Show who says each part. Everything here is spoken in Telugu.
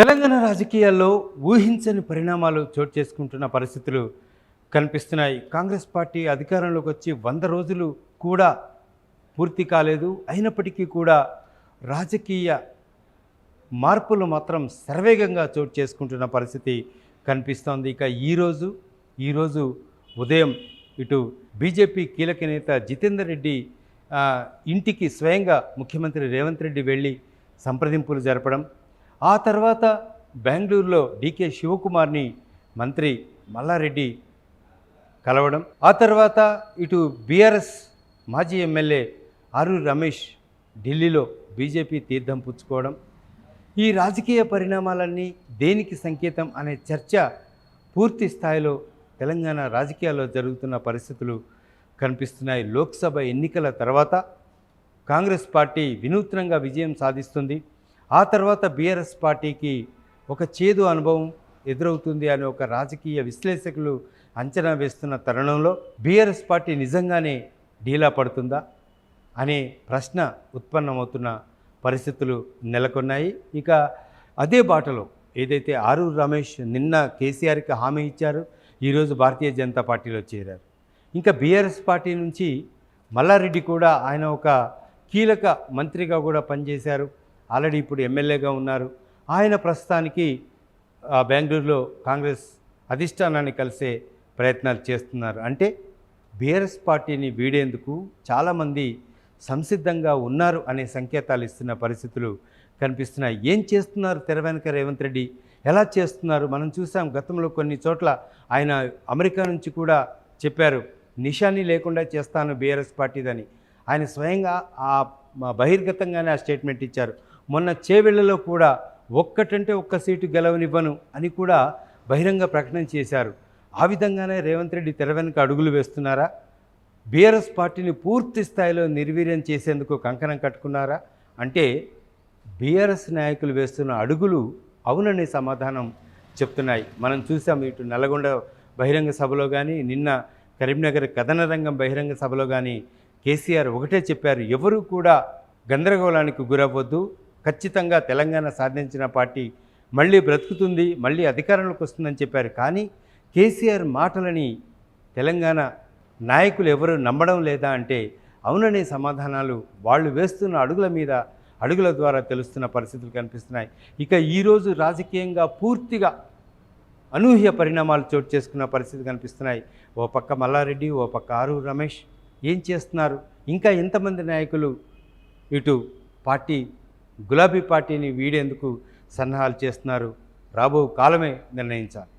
Speaker 1: తెలంగాణ రాజకీయాల్లో ఊహించని పరిణామాలు చోటు చేసుకుంటున్న పరిస్థితులు కనిపిస్తున్నాయి. కాంగ్రెస్ పార్టీ అధికారంలోకి వచ్చి వంద రోజులు కూడా పూర్తి కాలేదు. అయినప్పటికీ కూడా రాజకీయ మార్పులు మాత్రం శరవేగంగా చోటు చేసుకుంటున్న పరిస్థితి కనిపిస్తోంది. ఇక ఈరోజు ఈరోజు ఉదయం ఇటు బీజేపీ కీలక నేత జితేందర్ రెడ్డి ఇంటికి స్వయంగా ముఖ్యమంత్రి రేవంత్ రెడ్డి వెళ్ళి సంప్రదింపులు జరపడం ఆ తర్వాత బెంగళూరులో డీకే శివకుమార్ని మంత్రి మల్లారెడ్డి కలవడం. ఆ తర్వాత ఇటు బీఆర్ఎస్ మాజీ ఎమ్మెల్యే ఆరూరి రమేష్ ఢిల్లీలో బీజేపీ తీర్థం పుచ్చుకోవడం. ఈ రాజకీయ పరిణామాలన్నీ దేనికి సంకేతం అనే చర్చ పూర్తి స్థాయిలో తెలంగాణ రాజకీయాల్లో జరుగుతున్న పరిస్థితులు కనిపిస్తున్నాయి. లోక్సభ ఎన్నికల తర్వాత కాంగ్రెస్ పార్టీ వినూత్నంగా విజయం సాధిస్తుంది. ఆ తర్వాత బీఆర్ఎస్ పార్టీకి ఒక చేదు అనుభవం ఎదురవుతుంది అని ఒక రాజకీయ విశ్లేషకులు అంచనా వేస్తున్న తరుణంలో బీఆర్ఎస్ పార్టీ నిజంగానే డీలా పడుతుందా అనే ప్రశ్న ఉత్పన్నమవుతున్న పరిస్థితులు నెలకొన్నాయి. ఇక అదే బాటలో ఏదైతే ఆరూరు రమేష్ నిన్న కేసీఆర్కి హామీ ఇచ్చారు ఈరోజు భారతీయ జనతా పార్టీలో చేరారు. ఇంకా బీఆర్ఎస్ పార్టీ నుంచి మల్లారెడ్డి కూడా ఆయన ఒక కీలక మంత్రిగా కూడా పనిచేశారు. ఆల్రెడీ ఇప్పుడు ఎమ్మెల్యేగా ఉన్నారు. ఆయన ప్రస్తుతానికి ఆ, బెంగళూరులో కాంగ్రెస్ అధిష్టానాన్ని కలిసే ప్రయత్నాలు చేస్తున్నారు. అంటే బీఆర్ఎస్ పార్టీని వీడేందుకు చాలామంది సంసిద్ధంగా ఉన్నారు అనే సంకేతాలు ఇస్తున్న పరిస్థితులు కనిపిస్తున్నాయి. ఏం చేస్తున్నారు తెర వెనుక రేవంత్ రెడ్డి? ఎలా చేస్తున్నారు? మనం చూసాం గతంలో కొన్ని చోట్ల ఆయన అమెరికా నుంచి కూడా చెప్పారు నిషాని లేకుండా చేస్తాను బీఆర్ఎస్ పార్టీదని. ఆయన స్వయంగా ఆ బహిర్గతంగానే ఆ స్టేట్మెంట్ ఇచ్చారు. మొన్న చేవెళ్ళలో కూడా ఒక్కటంటే ఒక్క సీటు గెలవనివ్వను అని కూడా బహిరంగ ప్రకటన చేశారు. ఆ విధంగానే రేవంత్ రెడ్డి తెర వెనుక అడుగులు వేస్తున్నారా? బీఆర్ఎస్ పార్టీని పూర్తి స్థాయిలో నిర్వీర్యం చేసేందుకు కంకణం కట్టుకున్నారా? అంటే బీఆర్ఎస్ నాయకులు వేస్తున్న అడుగులు అవుననే సమాధానం చెప్తున్నాయి. మనం చూసాం ఇటు నల్గొండ బహిరంగ సభలో కానీ నిన్న కరీంనగర్ కథన రంగం బహిరంగ సభలో కానీ కేసీఆర్ ఒకటే చెప్పారు. ఎవరు కూడా గందరగోళానికి గురవ్వద్దు. ఖచ్చితంగా తెలంగాణ సాధించిన పార్టీ మళ్ళీ బ్రతుకుతుంది మళ్ళీ అధికారంలోకి వస్తుందని చెప్పారు. కానీ కేసీఆర్ మాటలని తెలంగాణ నాయకులు ఎవరు నమ్మడం లేదా అంటే అవుననే సమాధానాలు వాళ్ళు వేస్తున్న అడుగుల మీద అడుగుల ద్వారా తెలుస్తున్న పరిస్థితులు కనిపిస్తున్నాయి. ఇక ఈరోజు రాజకీయంగా పూర్తిగా అనూహ్య పరిణామాలు చోటు చేసుకున్న పరిస్థితి కనిపిస్తున్నాయి. ఓ పక్క మల్లారెడ్డి ఓ పక్క ఆరు రమేష్ ఏం చేస్తున్నారు? ఇంకా ఎంతమంది నాయకులు ఇటు పార్టీ గులాబీ పార్టీని వీడేందుకు సన్నాహాలు చేస్తున్నారు? రాబో కాలమే నిర్ణయించాలి.